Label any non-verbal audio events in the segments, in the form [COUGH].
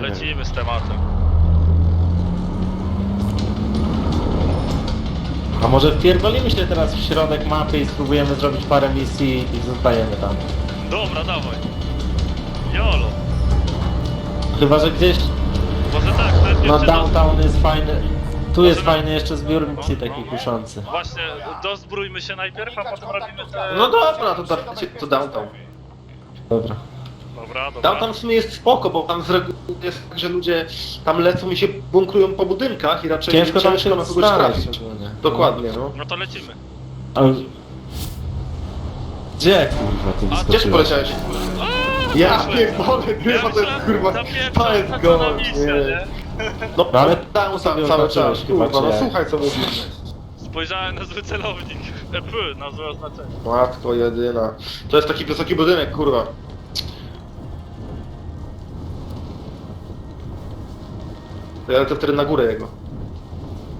Lecimy z tematem. A może wpierdolimy się teraz w środek mapy i spróbujemy zrobić parę misji i zostajemy tam. Dobra, dawaj. Jolo. Chyba, że gdzieś Może tak, ten no downtown jest fajny. Tu jest fajny jeszcze zbiór misji taki kuszący. Do... Właśnie, dozbrójmy się najpierw, a potem robimy te... No dobra, to, to downtown. Dobra. Dobra, dobra. Downtown w sumie jest spoko, bo tam z reguły jest tak, że ludzie tam lecą i się bunkrują po budynkach i raczej Ciężko tam się na kogoś znaleźć trafić. ogólnie. Dokładnie, no. No to lecimy. Ale... Gdzie kurwa ty A, Gdzie ty wyskoczyłeś? poleciałeś? Ja myślę- pierdolę, grywa to jest kurwa, to jest misja, nie. nie? No, No ale tam sobie cały oznaczyłeś czas, chyba, kurwa, no słuchaj co mówisz. Spojrzałem na zły celownik. EP, na złe oznaczenie. Matko jedyna. To jest taki wysoki budynek, kurwa. To ja lecę wtedy na górę jego.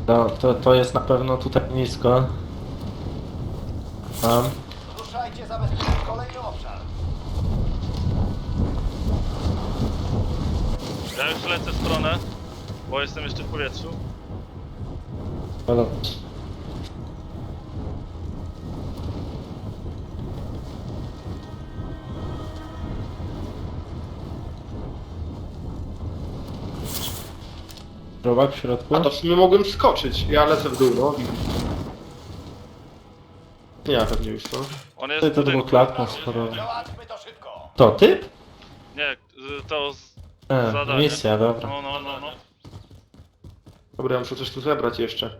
No, to, to jest na pewno tutaj nisko. Tam. Ruszajcie, zabezpieczyć kolejny obszar. Ja już lecę w stronę, bo jestem jeszcze w powietrzu. Ale... Robak w środku? A to w sumie mogłem skoczyć. Ja lecę w dół, no. Nie, pewnie już co? On jest Tutaj w to budynku. było klatką sporo. Załatwmy to szybko. To typ? Nie, y, to z... E, Zadanie. misja, dobra. No, no, no, no. Dobra, ja muszę coś tu zebrać jeszcze.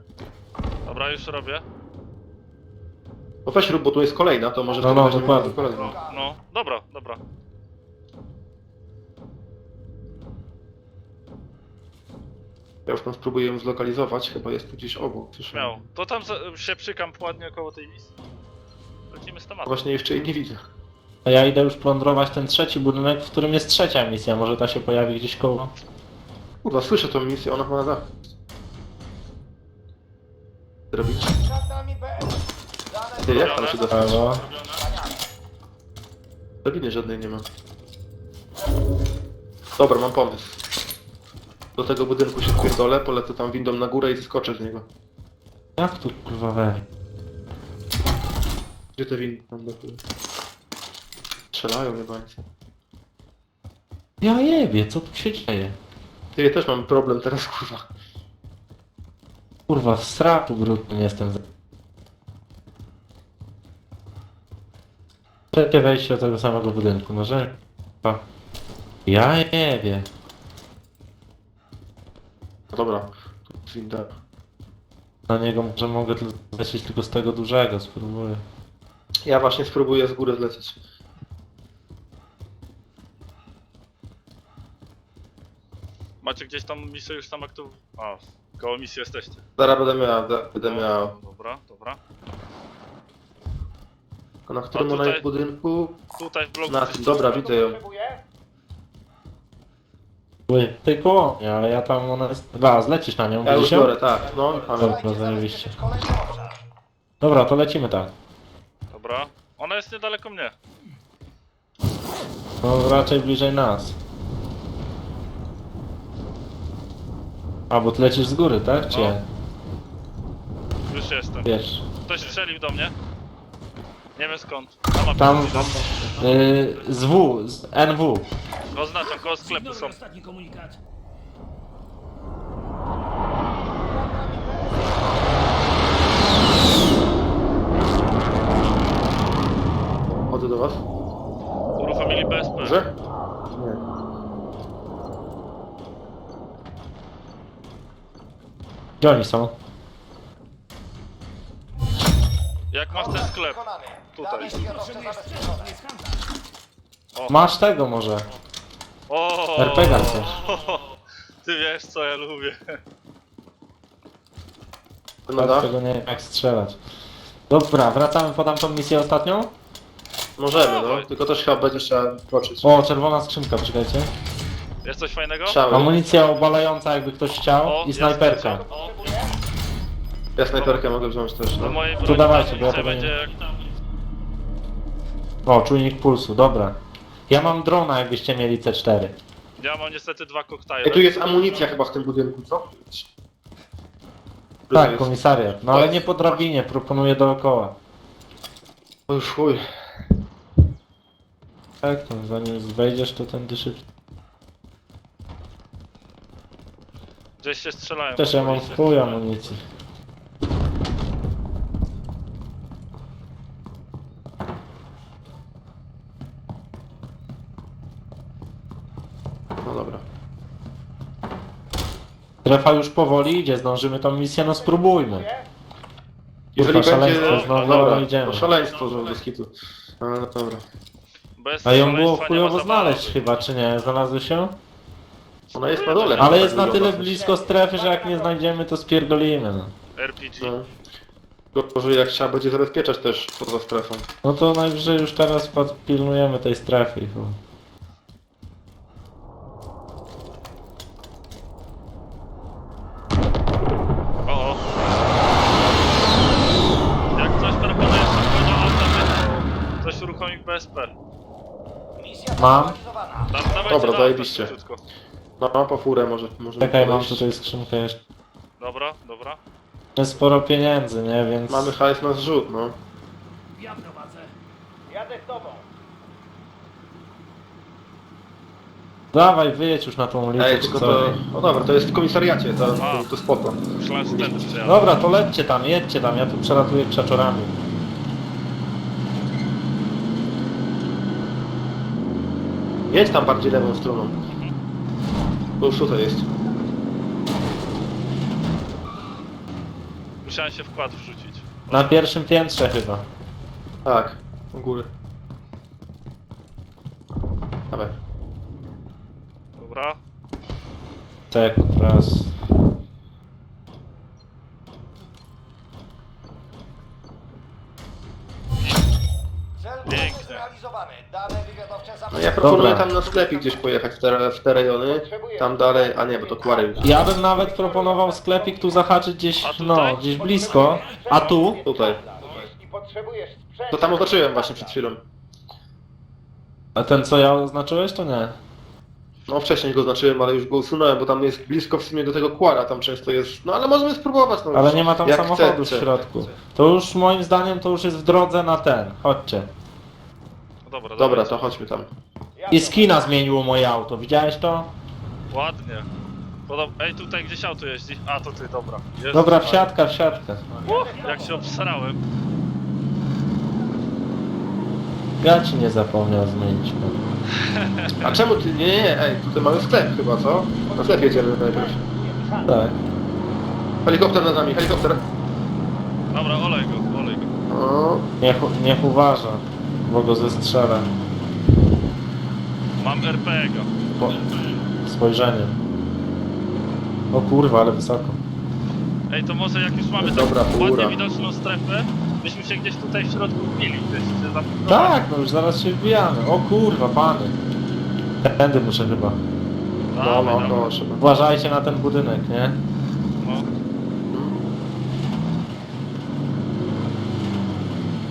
Dobra, już robię. No weź rób, bo tu jest kolejna, to może No, no, dokładnie. kolejną. No, dobra, dobra. Ja już tam spróbuję ją zlokalizować, chyba jest tu gdzieś obok. Słyszę. Śmiało. To tam za- się przykamp ładnie koło tej misji. Lecimy z tematem. Właśnie jeszcze jej nie widzę. A ja idę już plądrować ten trzeci budynek, w którym jest trzecia misja. Może ta się pojawi gdzieś koło. Kurwa, słyszę tą misję, ona chyba na dach. Zrobić? Przed nami BS. Dane Ty, jak tam się dostać? Prawo. Drabiny żadnej nie ma. Dobra, mam pomysł. Do tego budynku się spierdolę, polecę tam windą na górę i skoczę z niego. Jak tu kurwa wej? Gdzie te windy tam do góry? Strzelają chyba. Ja jebie, co tu się dzieje? Ty, ja też mam problem teraz, kurwa. Kurwa, w strachu brudnym jestem. Trzecie wejście do tego samego budynku, no że... Kurwa. Ja jebie. No dobra, tu. Na niego może mogę tylko lecieć tylko z tego dużego, spróbuję. Ja właśnie spróbuję z góry zlecieć. Macie gdzieś tam misję już tam aktu... A, koło misji jesteście. Zaraz będę miał, będę miał. Dobra, dobra. A na którym ona tutaj- jest budynku? Tutaj w bloku... Na dobra, widzę ją. Potrzebuję? Ty koło mnie, ale ja tam ona jest... Dwa, zlecisz na nią, Ja już widzisz ją? biorę, tak. No, i. Dobra, Ruszajcie, zajebiście. Dobra, to lecimy tak. Dobra. Ona jest niedaleko mnie. No raczej bliżej nas. A, bo ty lecisz z góry, tak? Czy No. nie? Już jestem. Wiesz, Ktoś strzelił do mnie. Nie wiem skąd. Tam y, z W, z NW. Oznaczam, koło sklepu są. ostatni komunikat. Chodzę do was. Uruchomili BSP. Może? Nie. Gdzie oni są? Jak masz ten sklep? Wykonany. Tutaj. Masz tego może. O, RPG chcesz. Ty wiesz co ja lubię. No Ja da? tego nie wiem jak strzelać. Dobra, wracamy po tamtą misję ostatnią. Możemy, no. Tylko też chyba będzie trzeba kroczyć. O, czerwona skrzynka, czekajcie. Jest coś fajnego? Strzały. Amunicja obalająca jakby ktoś chciał O, i jest snajperka. O, Ja snajperkę mogę wziąć też, Do no. mojej broni dawajcie, bo ja będzie jak... O, czujnik pulsu, dobra. Ja mam drona jakbyście mieli C4. Ja mam niestety dwa koktajle. Ej, tu jest amunicja chyba w tym budynku, co? Tak, jest. komisariat. No ale nie po drabinie, proponuję dookoła. O już chuj. Tak, no, zanim wejdziesz to ten szybciej. Gdzieś się strzelają. Też ja mam w chuj amunicji. No dobra. Strefa już powoli idzie, zdążymy tą misję, no spróbujmy. Jeżeli Kurwa, będzie... szaleństwo, znowu dobra, no idziemy. to szaleństwo, że bez kitu. Ale no dobra. Bez A ją było nie ma chujowo znaleźć chyba, czy nie? Znalazły się? Ona jest na dole. Ale jest na tyle blisko strefy, że jak nie znajdziemy to spierdolimy, no. RPG. No. Tylko, że jak trzeba będzie zabezpieczać też poza strefą. No to najwyżej już teraz pilnujemy tej strefy i chuj. O, o. Jak coś proponuję spokojnie auta, coś Mam. dawajcie Dobra, zajebiście. szybciutko. No, mam po furę może. może Czekaj, mam podejść. tutaj skrzynkę jeszcze. Dobra, dobra. Jest sporo pieniędzy, nie? Więc... Mamy hajs na zrzut, no. Jadę z tobą. Dawaj, wyjedź już na tą ulicę, Ej, czy tylko to... No dobra, to jest w komisariacie, to, to, to spoko. Myślałem, że ten przyjadę. Dobra, to lećcie tam, jedźcie tam, ja tu przelatuję krzaczorami. Jedź tam bardziej lewą stroną. Bo już tutaj jest. Musiałem się wkład wrzucić. Na pierwszym piętrze chyba. Tak, u góry. Dawaj. Dobra. Tak, raz. No ja proponuję Dobra. tam na sklepie gdzieś pojechać w te, w te rejony. Tam dalej, a nie, bo to Quarry już. Ja bym nawet proponował sklepik tu zahaczyć gdzieś, A tutaj? no, gdzieś blisko. A tu? Tutaj. Jeśli potrzebujesz sprzętu... To tam oznaczyłem właśnie przed chwilą. A ten co ja oznaczyłeś, to nie. No wcześniej go oznaczyłem, ale już go usunąłem, bo tam jest blisko w sumie do tego Quara, tam często jest... No ale możemy spróbować, no. Ale nie ma tam jak samochodu w chcecie. środku. To już moim zdaniem to już jest w drodze na ten. Chodźcie. No dobra, Dobra, dawaj. to chodźmy tam. I skina zmieniło moje auto, widziałeś to? Ładnie. Podob... Ej, tutaj gdzieś auto jeździ. A, to ty, dobra. Jezus Dobra, Maria. wsiadka, wsiadka. Jak się obsrałem. Ja ci nie zapomniał zmienić. A czemu ty... Nie, nie, nie, ej, tutaj mamy sklep chyba, co? Na sklep jedziemy najpierw. Tak. Helikopter nad nami, helikopter. Dobra, olej go, olej go. O, Niech, niech uważa, bo go zestrzelę. Mam RPG-a. Po spojrzeniem. O kurwa, ale wysoko. Ej, to może jak już mamy Dobra, tak fura. ładnie widoczną strefę, byśmy się gdzieś tutaj w środku wbili, gdzieś się zamknęli. Tak, no już zaraz się wbijamy. O kurwa, pany. Tędy muszę chyba. no, no, no. Uważajcie na ten budynek, nie? no.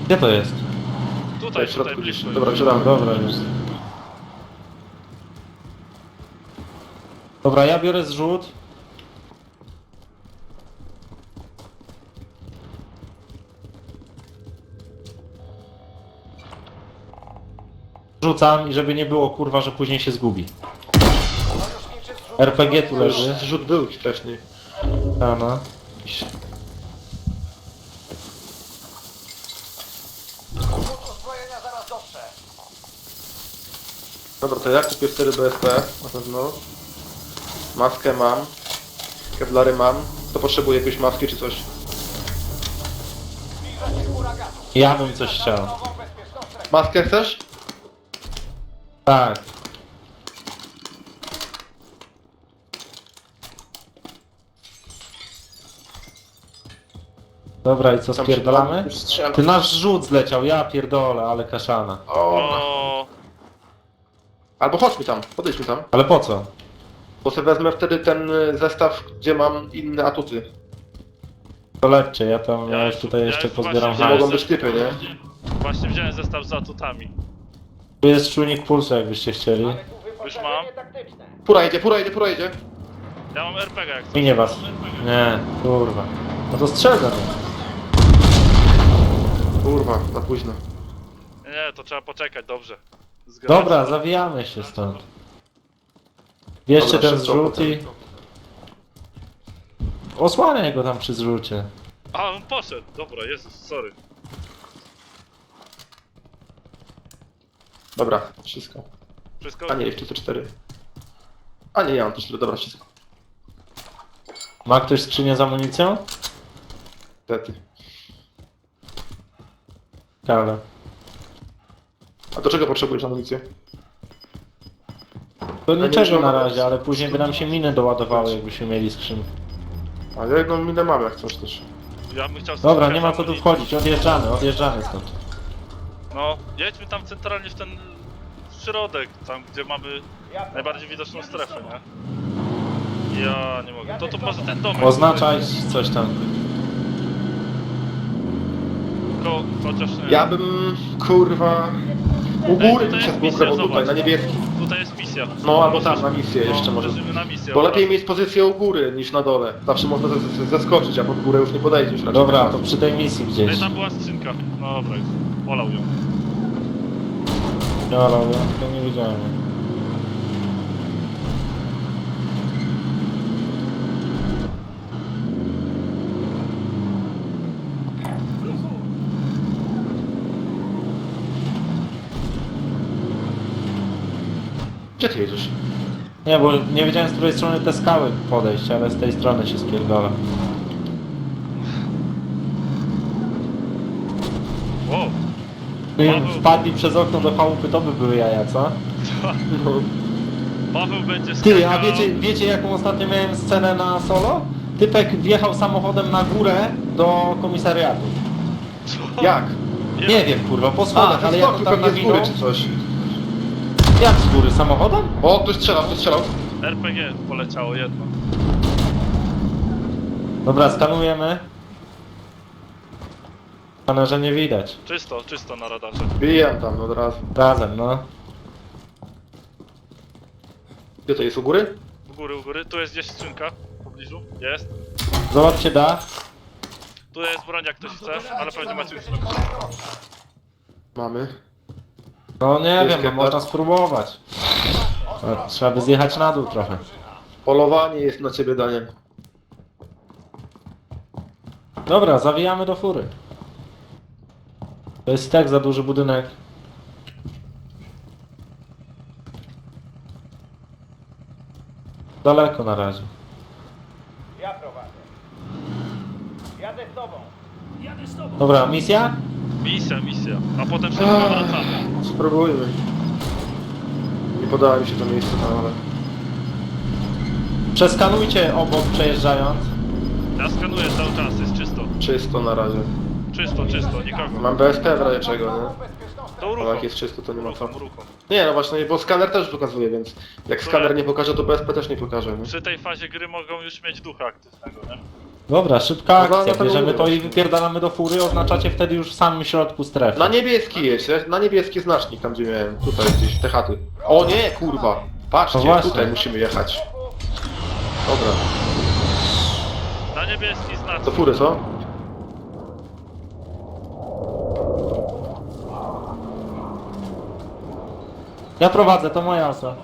Gdzie to jest? Tutaj, w środku gdzieś. Dobra, wsiadamy. Dobra, już. Dobra, ja biorę zrzut. Rzucam i żeby nie było kurwa, że później się zgubi. Zrzut RPG tu Już leży. zrzut był wcześniej. A no. Zrzut uzbrojenia zaraz dotrze. Dobra, to ja kupię 4 BSP, na pewno. Maskę mam. Kevlary mam. To potrzebuję jakieś maski czy coś. Ja bym coś chciał. Maskę chcesz? Tak. Dobra, i co, strzela. Ty nasz rzut zleciał, ja pierdolę, ale kaszana. O. Albo chodźmy tam, podejdźmy tam. Ale po co? Bo sobie wezmę wtedy ten y, zestaw, gdzie mam inne atuty. To lećcie, ja tam Ja już- tutaj ja jeszcze już pozbieram właśnie- hajs. mogą być typy, nie? właśnie wziąłem zestaw z atutami. Tu jest czujnik pulsu, jakbyście chcieli. Już mam. Fura idzie, fura idzie, fura idzie. Ja mam RPG jak coś. Minie was. Nie, kurwa. No to strzelę. Kurwa, za późno. Nie, to trzeba poczekać, dobrze. Dobra, zawijamy się stąd. Bierzcie Dobra, ten szybko zrzut i... potem. Osłaniaj go tam przy zrzucie. A, on poszedł. Dobra, Jezus, sorry. Dobra, wszystko. Wszystko? A nie, jeszcze te cztery. A nie, ja mam te cztery, dobra, wszystko. Ma ktoś skrzynię z amunicją? Niestety. Karle. A do czego potrzebujesz amunicję? To nie niczego na razie, ale później by nam się miny doładowały, jakbyśmy mieli skrzynkę. A ja jedną minę mam, jak chcesz też. Ja bym chciał Dobra, nie ma co tu amunicji. wchodzić, odjeżdżamy, odjeżdżamy stąd. No, jedźmy tam centralnie w ten środek, tam gdzie mamy najbardziej widoczną strefę, nie? Ja nie mogę. To to może ten domek. Oznaczaj coś tam. Tylko, chociaż nie. Ja bym, kurwa... U góry tutaj się jest misja, zbunkrował, tutaj, zobacz. na niebieski. Tutaj jest misja. No, albo tam, na misję jeszcze no, może. uderzymy na misję. Bo dobra. lepiej mieć pozycję u góry niż na dole. Zawsze można zaskoczyć, a pod górę już nie podejdziesz raczej. Dobra, to przy tej misji No gdzieś. i tam była skrzynka. No dobra. Polał ją. No, ale ja to nie widziałem. Gdzie ty jedziesz? Nie, bo nie wiedziałem z której strony te skały podejść, ale z tej strony się spierdolę. O! Gdybym Paweł. wpadli przez okno do chałupy, to by były jaja, co? [LAUGHS] No. Paweł będzie Ty, a skakał. wiecie, wiecie jaką ostatnio miałem scenę na solo? Typek wjechał samochodem na górę do komisariatu. Co? Jak? Nie wiem, kurwa, po A, schodach, ale ale jak on tam nawinął... czy coś. Jak z góry, samochodem? O, ktoś strzelał, ktoś strzelał. RPG poleciało jedno. Dobra, skanujemy. Pana, że nie widać. Czysto, czysto na radarze. Bijam tam od razu. Razem, no. Gdzie to jest, u góry? U góry, u góry. Tu jest gdzieś skrzynka. W pobliżu. Jest. Zobaczcie dach. Tu jest broń jak ktoś chce, ale pewnie macie już... Mamy. No nie Jest wiem, no kebab. można spróbować. No, trzeba by zjechać na dół trochę. Polowanie jest na ciebie, Daniel. Dobra, zawijamy do fury. To jest tak za duży budynek. Daleko na razie. Ja prowadzę. Jadę z tobą. Dobra, misja? Misja, misja. A potem szybko wracamy. Spróbujmy. Nie podoba mi się to miejsce tam, ale... Przeskanujcie obok przejeżdżając. Ja skanuję cały czas, jest czysto. Czysto na razie. Czysto, czysto, nikogo. Mam BSP w razie czego, nie? To Ale uruchom. jak jest czysto, to nie ma co. Uruchom, uruchom. Nie, no właśnie, bo skaner też pokazuje, więc jak skaner nie pokaże, to BSP też nie pokaże, nie? Przy tej fazie gry mogą już mieć ducha aktywnego, nie? Dobra, szybka No, no, akcja. to Bierzemy to i wypierdalamy do fury, oznaczacie wtedy już w samym środku strefy. Na niebieski jest, na niebieski znacznik tam gdzie miałem, tutaj gdzieś, te chaty. O nie, kurwa! Patrzcie, No właśnie. tutaj musimy jechać. Dobra, Na niebieski znak. to fury, co? Ja prowadzę, to moja osa.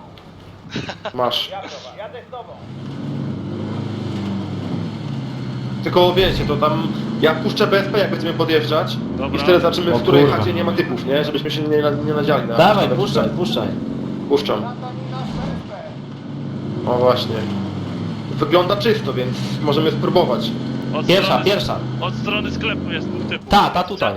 Masz. Ja prowadzę. Jadę z tobą. Tylko wiecie, to tam, ja puszczę BSP jak będziemy podjeżdżać Dobra. i wtedy zobaczymy O w której kurwa. chacie nie ma typów, nie? Żebyśmy się nie, nie nadziali na Dawaj, na- puszczaj, puszczaj. Puszczam. O właśnie. Wygląda czysto, więc możemy spróbować. Od Pierwsza, strony, pierwsza. Od strony sklepu jest dwóch typów. Ta, ta tutaj.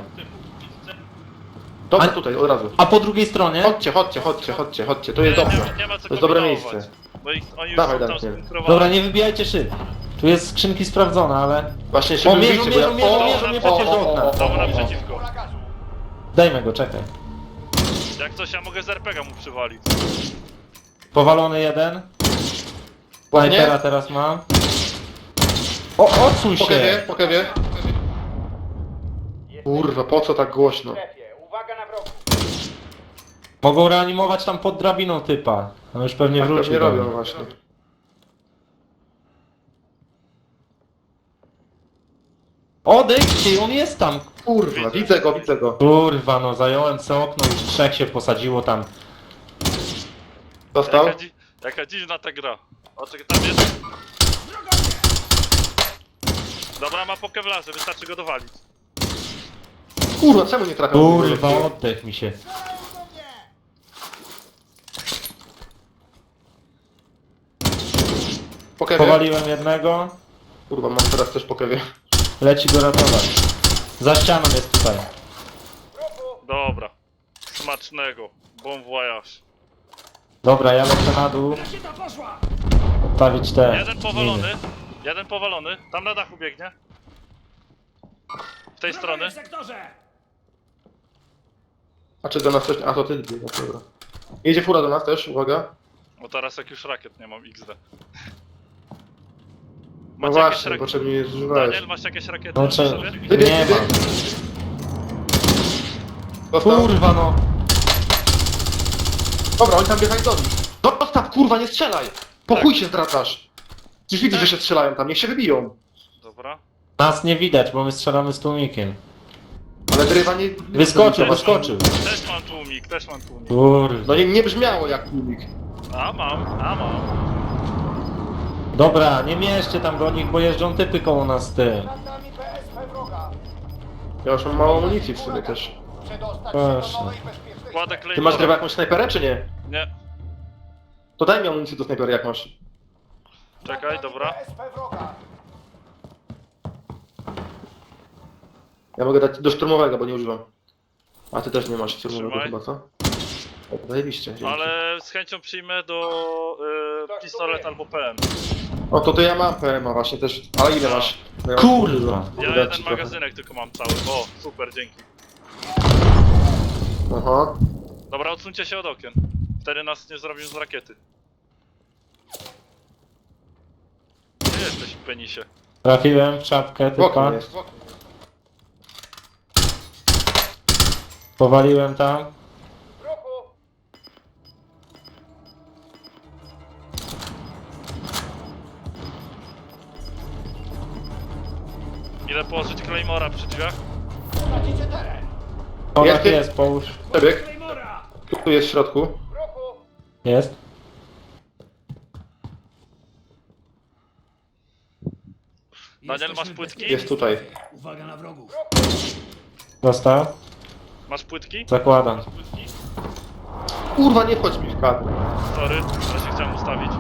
Dobra, A- tutaj, od razu. A po drugiej stronie? Chodźcie, chodźcie, chodźcie, chodźcie, chodźcie, to jest Nie, dobrze. nie, nie ma co To jest dobre kombinować, miejsce. Bo ich, oni już Dawaj, są tam. Dobra, nie wybijajcie szyb. Tu jest skrzynki sprawdzone, ale... Właśnie O, szybko mierzą, wyjście, bo ja... mierzą, mierzą, O, mierzą mnie o, przecież o, do o, okna. o, o, o. naprzeciwko. Dajmy go, czekaj. Jak coś ja mogę z RPG mu przywalić. Powalony jeden. Snajpera teraz mam. O, odsuń Po kewie, się! po kewie. Kurwa, po co tak głośno? Uwaga na wrogu. Mogą reanimować tam pod drabiną typa. No już pewnie Tak wróci. pewnie do robią właśnie. Odejdźcie, on jest tam. Kurwa, widzę go, widzę go. Kurwa, no zająłem se okno, już trzech się posadziło tam. Dostał? Jaka, dzi jaka dziwna ta gra. O, czekaj, tam jest. Dobra, ma po kewlarze, wystarczy go dowalić. Kurwa, czemu nie trafiał? Kurwa, oddech mi się. Po kewie? Powaliłem jednego, Kurwa, mam teraz też po kewie. Leci go ratować. Za ścianą jest tutaj. Dobra. Smacznego. Bon voyage. Dobra, ja lecę na dół. Odstawić te Jeden powalony. Jeden powalony. Tam na dachu biegnie. W tej strony. A czy do nas też... A to ty, no dobra. Jedzie fura do nas też, uwaga. O teraz jak już rakiet nie mam XD. No Macie jakieś właśnie, rakiety? potrzebnie je zużywałeś. Daniel, masz jakieś rakiety No przy czy... sobie? Wybieg, Nie wybieg. Dostał? Kurwa no. Dobra, oni tam biegają do nich. Dostaw, kurwa, nie strzelaj! Po Tak. chuj się zdradzasz. Przecież widzisz, że się strzelają tam, niech się wybiją. Dobra. Nas nie widać, bo my strzelamy z tłumikiem. Ale drywa nie... Wyskoczył, wyskoczył. Też mam tłumik, też mam tłumik. Kurwa. No nie, nie brzmiało jak tłumik. A mam, a mam. Dobra, nie mieszcie tam do nich, bo jeżdżą typy koło nas tym. Nad nami PSP wroga. Ja już mam mało amunicji w sumie też. Przedostać się Proszę. do nowej bezpiecznej Kładę strefy. Ty masz drywa jakąś snajperę, czy nie? Nie. To daj mi amunicję do snajpery, jak masz. Czekaj, dobra. PSP wroga. Ja mogę dać do szturmowego, bo nie używam. A ty też nie masz szturmowego Trzymaj. chyba, co? O, Zajebiście, dzięki. Ale z chęcią przyjmę do y, pistolet albo PM. O, to to ja mam PMA właśnie też. Ale ile masz? No ja- Kurwa. Ja jeden trochę. magazynek tylko mam cały. O, super, dzięki. Aha. Dobra, odsuńcie się od okien. Wtedy nas nie zrobią z rakiety. Gdzie jesteś, penisie? Trafiłem w czapkę typa. jest. Powaliłem tam. Ile położyć Claymora przy drzwiach? Tracicie teren. Jest ty- jest, połóż. Przebieg. Tu, tu jest w środku. Jest. Daniel, masz płytki? Jest tutaj. Uwaga na wrogów. Dostał. Masz płytki? Zakładam. Płytki? Kurwa, nie wchodź mi w kadr. Sorry, teraz się chciałem ustawić.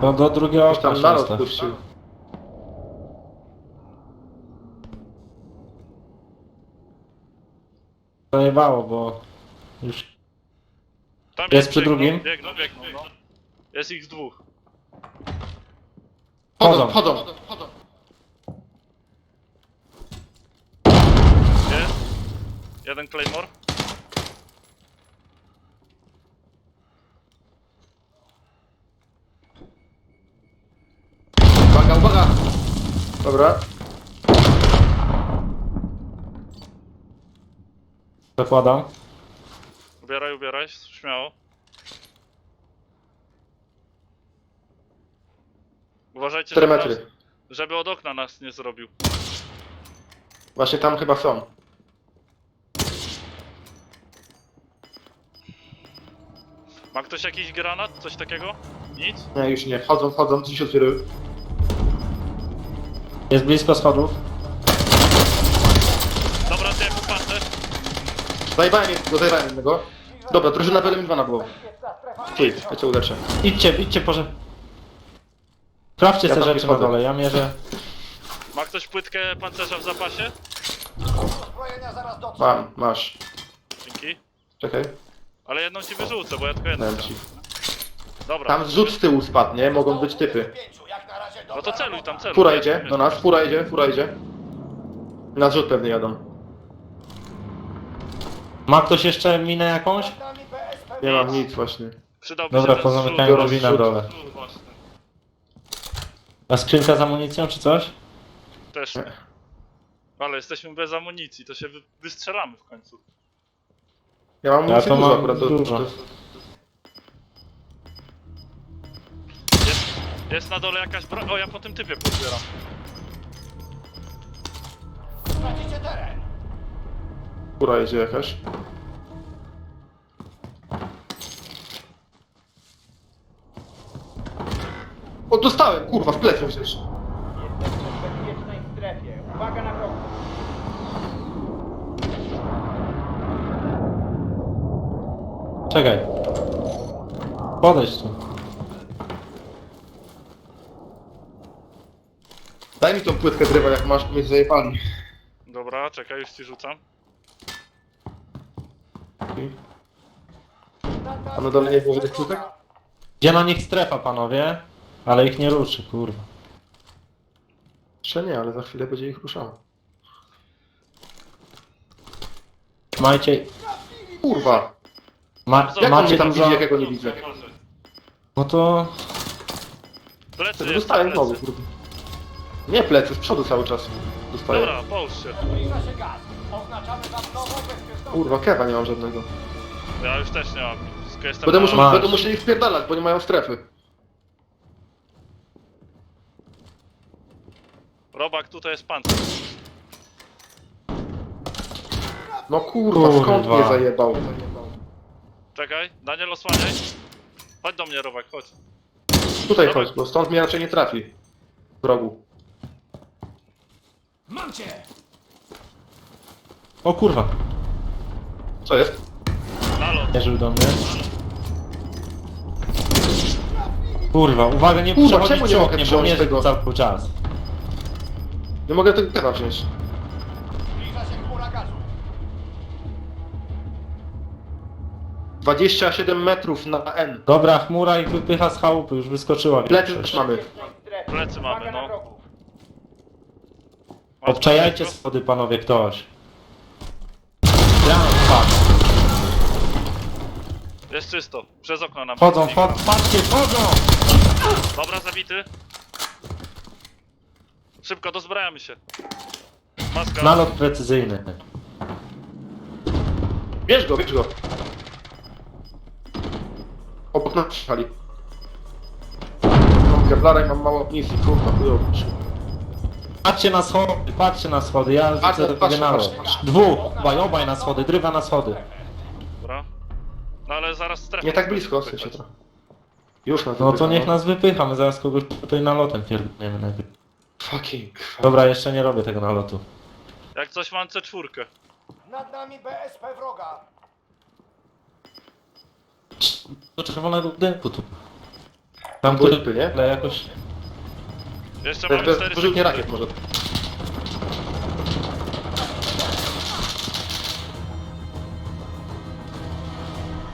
To do drugiego Ktoś okna tam puścił. Zajebało, bo już Tam Jest przy biegną, drugim? Biegną, biegną, no. Jest ich z dwóch. Chodzą, Chodzą. chodzą. chodzą. Jest. Jeden Claymore. Uwaga, uwaga! Dobra. Zakładam. Ubieraj, ubieraj, śmiało. Uważajcie, 4 żeby, metry. nas, żeby od okna nas nie zrobił. Właśnie tam chyba są. Ma ktoś jakiś granat? Coś takiego? Nic? Nie, już nie. Wchodzą, wchodzą, drzwi się otwierały. Jest blisko schodów. Dobra, to ja popatrzę. Zajebałem jednego, zajebałem jednego. Dobra, drużyna wyeliminowana była. Stój, ja cię uleczę. Idźcie, idźcie, porze. Sprawdźcie Ja te tam rzeczy na dole, ja mierzę. Ma ktoś płytkę pancerza w zapasie? Uzbrojenia zaraz dotrze. Mam, masz. Dzięki. Czekaj, Ale jedną ci wyrzucę, bo ja tylko jedną dałem ci. Dobra. Tam zrzut z tyłu spadł, nie? Mogą być typy. Pięciu, jak na razie No to celuj tam, celuj. Fura idzie do nas, fura idzie, fura idzie. Na zrzut pewnie jadą. Ma ktoś jeszcze minę jakąś? Nie mam nic właśnie. Dobra, się ten pozamykałem na dole. A skrzynka z amunicją czy coś? Też nie. Ale jesteśmy bez amunicji, to się wy wystrzelamy w końcu. Ja mam Ja nic dużo to- to- Jest, jest na dole jakaś broń. O, ja po tym typie pozbieram. Tracicie teren! Góra jedzie jakaś. O, dostałem, kurwa, w plecy przecież. W bezpiecznej strefie. Uwaga na. Czekaj. Podejdź tu. Daj mi tą płytkę drewa, jak masz, mnie zajebali. Dobra, czekaj, już ci rzucam. A na dole nie było żadnych płytek? Gdzie na nich strefa, panowie? Ale ich nie ruszy, kurwa. Jeszcze nie, ale za chwilę będzie ich ruszało. Majcie... Kurwa! Ma, Jak on macie tam dużo... widzi, jak ja go nie widzę? No to... Plecy jest, dostałem plecy. znowu, kurde. Nie plecy, z przodu cały czas dostaję. Dobra, połóż się. Zbliża się gaz. Oznaczamy wam nową bezpieczną Kurwa, kewa nie mam żadnego. Ja już też nie mam. Tylko jestem Będę, na... muszą, Masz. będą musieli wpierdalać, bo nie mają strefy. Robak, tutaj jest pancerz. No kurwa, skąd Kurwa. mnie zajebał? Czekaj, Daniel osłaniaj. Chodź do mnie, Robak, chodź. Tutaj Dobra. chodź, bo stąd mnie raczej nie trafi. W rogu. O kurwa. Co jest? Nalot. Mierzył do mnie. Kurwa, uwaga, nie Kurwa, przechodzić czemu nie mogę oknie, bo tego? cały czas. Nie mogę tego kewa wziąć. Zbliża się chmura gazu. 27 metrów na N. Dobra, chmura ich wypycha z chałupy, już wyskoczyła. Plecy też mamy. Plecy mamy, no. Obczajajcie schody, panowie, ktoś. Ja patrz. Jest czysto. Przez okno nam. Wchodzą, znika. wchodzą, patrzcie, wchodzą! Dobra, zabity. Szybko, dozbrajamy się. Maska. Nalot precyzyjny. Bierz go, bierz go. Obok nas przyjechali. Mam kevlara i mam mało amunicji, kurwa, chujowo. Patrzcie na schody, patrzcie na schody, ja Patrzę, rzucę nalot. Dwóch, obaj, obaj na schody, drywa na schody. Dobra. No ale zaraz strefę. Nie tak blisko, w sensie to. Już nas No to wypycha, niech nas wypycha, my zaraz kogoś tutaj nalotem pierdolniemy najpierw. Fucking. Dobra, jeszcze nie robię tego nalotu. Jak coś mam C4. Nad nami BSP wroga. Do czerwonego budynku tu. Tam Tam który, nie? ale jakoś... Jeszcze To mamy jest 4 wyrzutnie rakiet może.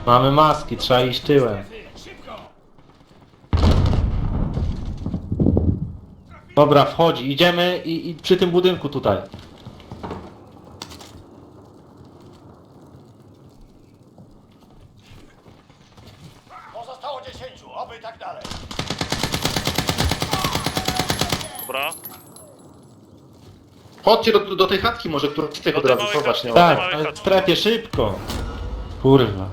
Mamy maski, trzeba iść tyłem. Dobra, wchodzi, idziemy i, i przy tym budynku tutaj. Pozostało 10, oby tak dalej. Dobra. Chodźcie do, do tej chatki może, która z tych od razu, małej. Tak, małej ale w chatki. strefie szybko. Kurwa.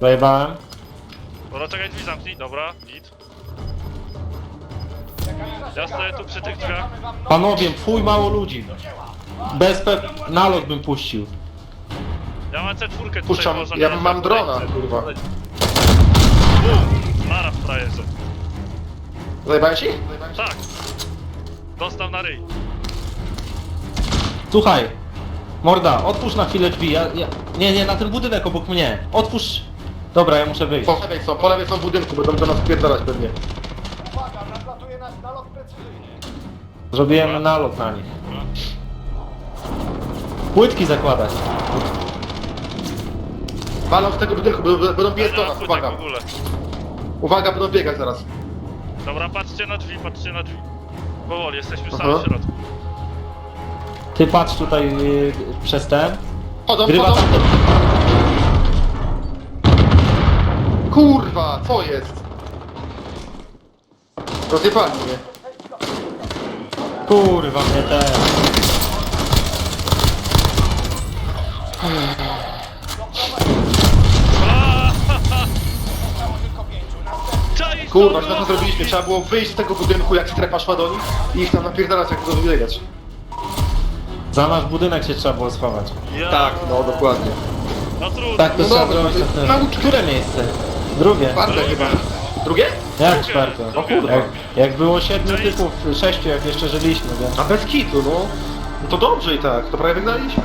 Zajebałem. Dobra, czekaj, drzwi zamknij. Dobra, git. Się Ja stoję tu przy tych drzwiach. Panowie, fuj mało ludzi. Bez pe... nalot bym puścił. Ja mam C4 tutaj Puszczam, włożoną ja na mam drona, kurwa. Mara w frajerze. Zajebałeś ich? Tak. Dostał na ryj. Słuchaj. Morda, otwórz na chwilę drzwi. Ja, ja... Nie, nie, na ten budynek obok mnie. Otwórz. Dobra, ja muszę wyjść. Po lewej są, po lewej są w budynku, będą do nas spierdalać pewnie. Uwaga, nadlatuje nasz nalot precyzyjny. Zrobiłem nalot na nich. Płytki zakładać. Walą z tego budynku, będą, będą biec do nas, uwaga. w ogóle. Uwaga, będą biegać zaraz. Dobra, patrzcie na drzwi, patrzcie na drzwi. Powoli, jesteśmy w Aha. samym środku. Ty patrz tutaj yy, przez ten. Chodzą, Grywa chodzą. Kurwa, co jest? Rozjebali mnie. Kurwa mnie też. Kurwa, że to zrobiliśmy. Trzeba było wyjść z tego budynku, jak strefa szła do nich i ich tam napierdalać, jak go wybiegać. Za nasz budynek się trzeba było schować. Ja. Tak, no dokładnie. No trudno. Tak to No trzeba zrobić. na- na- Które miejsce? Drugie. Czwarte chyba. Drugie? Jak czwarte? O kurwa. Jak, jak było siedmiu typów, sześciu jak jeszcze żyliśmy, więc... A bez kitu, no. No to dobrze i tak, to prawie wygraliśmy.